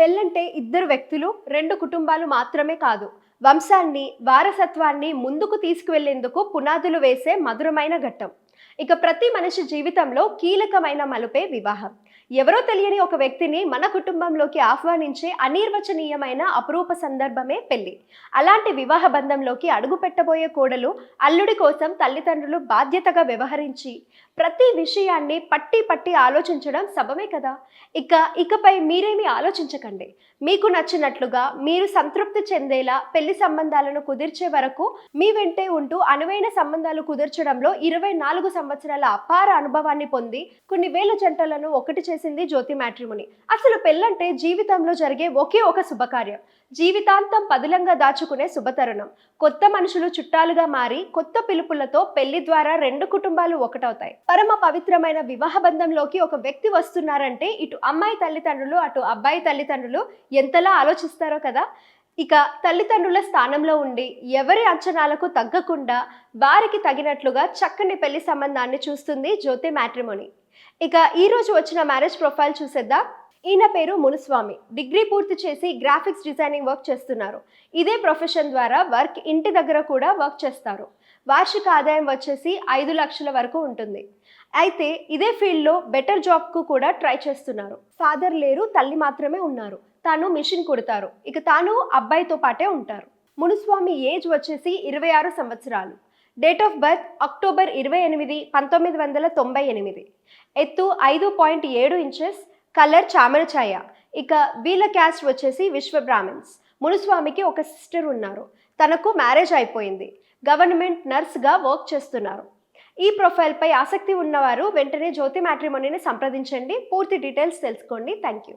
పెళ్ళంటే ఇద్దరు వ్యక్తులు రెండు కుటుంబాలు మాత్రమే కాదు. వంశాన్ని వారసత్వాన్ని ముందుకు తీసుకువెళ్ళేందుకు పునాదులు వేసే మధురమైన ఘట్టం. ఇక ప్రతి మనిషి జీవితంలో కీలకమైన మలుపే వివాహం. ఎవరో తెలియని ఒక వ్యక్తిని మన కుటుంబంలోకి ఆహ్వానించే అనిర్వచనీయమైన అపురూప సందర్భమే పెళ్ళి అలాంటి వివాహ బంధంలోకి అడుగు పెట్టబోయే కోడలు అల్లుడి కోసం తల్లిదండ్రులు బాధ్యతగా వ్యవహరించి ప్రతి విషయాన్ని పట్టి పట్టి ఆలోచించడం సబమే కదా. ఇక ఇకపై మీరేమీ ఆలోచించకండి. మీకు నచ్చినట్లుగా మీరు సంతృప్తి చెందేలా పెళ్ళి సంబంధాలను కుదిర్చే వరకు మీ వెంటే ఉంటూ అనువైన సంబంధాలు కుదిర్చడంలో ఇరవై నాలుగు సంవత్సరాల అపార అనుభవాన్ని పొంది కొన్ని వేల జంటలను ఒకటి చేసింది జ్యోతి మ్యాట్రిముని. అసలు పెళ్ళంటే జీవితంలో జరిగే ఒకే ఒక శుభకార్యం. జీవితాంతం పదిలంగా దాచుకునే శుభతరుణం. కొత్త మనుషులు చుట్టాలుగా మారి కొత్త పిలుపులతో పెళ్ళి ద్వారా రెండు కుటుంబాలు ఒకటవుతాయి. పరమ పవిత్రమైన వివాహ బంధంలోకి ఒక వ్యక్తి వస్తున్నారంటే ఇటు అమ్మాయి తల్లిదండ్రులు అటు అబ్బాయి తల్లిదండ్రులు ఎంతలా ఆలోచిస్తారో కదా? ఇక తల్లిదండ్రుల స్థానంలో ఉండి ఎవరి అంచనాలకు తగ్గకుండా వారికి తగినట్లుగా చక్కని పెళ్ళి సంబంధాన్ని చూస్తుంది జ్యోతి మ్యాట్రిమోని. ఇక ఈరోజు వచ్చిన మ్యారేజ్ ప్రొఫైల్ చూసేద్దాం. ఈయన పేరు మునుస్వామి. డిగ్రీ పూర్తి చేసి గ్రాఫిక్స్ డిజైనింగ్ వర్క్ చేస్తున్నారు. ఇదే ప్రొఫెషన్ ద్వారా వర్క్ ఇంటి దగ్గర కూడా వర్క్ చేస్తారు. వార్షిక ఆదాయం వచ్చేసి ఐదు లక్షల వరకు ఉంటుంది. అయితే ఇదే ఫీల్డ్లో బెటర్ జాబ్కు కూడా ట్రై చేస్తున్నారు. ఫాదర్ లేరు తల్లి మాత్రమే ఉన్నారు. తాను మిషన్ కుడతారు. ఇక తాను అబ్బాయితో పాటే ఉంటారు. మునుస్వామి ఏజ్ వచ్చేసి ఇరవై ఆరు సంవత్సరాలు. డేట్ ఆఫ్ బర్త్ అక్టోబర్ ఇరవై ఎనిమిది పంతొమ్మిది వందల తొంభై ఎనిమిది. ఎత్తు ఐదు పాయింట్ ఏడు ఇంచెస్ కలర్ చామర ఛాయ ఇక వీళ్ళ క్యాస్ట్ వచ్చేసి విశ్వ బ్రాహ్మిన్స్ మునుస్వామికి ఒక సిస్టర్ ఉన్నారు. తనకు మ్యారేజ్ అయిపోయింది. గవర్నమెంట్ నర్స్గా వర్క్ చేస్తున్నారు. ఈ ప్రొఫైల్పై ఆసక్తి ఉన్నవారు వెంటనే జ్యోతి మ్యాట్రిమోనీని సంప్రదించండి. పూర్తి డీటెయిల్స్ తెలుసుకోండి. Thank you